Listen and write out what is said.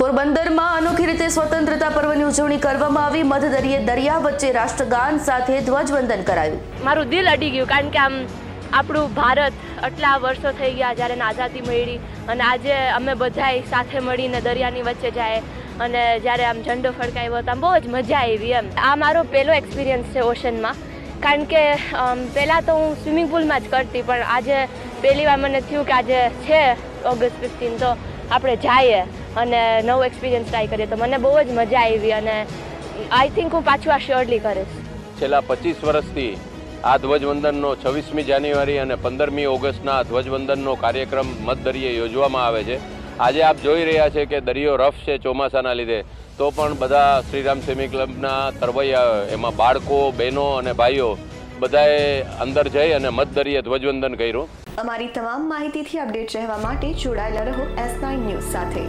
પોરબંદરમાં અનોખી રીતે સ્વતંત્રતા પર્વની ઉજવણી કરવામાં આવી. મધદરિયે દરિયા વચ્ચે રાષ્ટ્રગાન સાથે ધ્વજવંદન કરાયું. મારું દિલ અડી ગયું કારણ કે આમ આપણું ભારત આટલા વર્ષો થઈ ગયા જ્યારે આઝાદી મળી અને આજે અમે બધાય સાથે મળીને દરિયાની વચ્ચે જાય અને જ્યારે આમ ઝંડો ફડકાવ્યો તો આમ બહુ જ મજા આવી એમ. આ મારો પહેલો એક્સપિરિયન્સ છે ઓશનમાં. કારણ કે પહેલાં તો હું સ્વિમિંગ પુલમાં જ કરતી પણ આજે પહેલી વાર મને થયું કે આજે છે ઓગસ્ટ ફિફ્ટીન તો આપણે જઈએ. અને નવો એક્સપિરિયન્સ ટ્રાય કરીએ તો મને બહુ જ મજા આવી અને આઈ થિંક હું પાછું આ શ્યોરલી કરીશ. છેલ્લા પચીસ વર્ષથી આ ધ્વજવંદનનો છવ્વીસમી જાન્યુઆરી અને પંદરમી ઓગસ્ટના ધ્વજવંદનનો કાર્યક્રમ મધદરિયે યોજવામાં આવે છે. આજે આપ જોઈ રહ્યા છે કે દરિયો રફ છે ચોમાસાના લીધે. તો પણ બધા શ્રીરામ સેમી ક્લબના તરવૈયા એમાં બાળકો બહેનો અને ભાઈઓ બધાએ અંદર જઈ અને મધદરિયે ધ્વજવંદન કર્યું. અમારી તમામ માહિતીથી અપડેટ રહેવા માટે જોડાયેલા રહો એસ નાઇન ન્યૂઝ સાથે.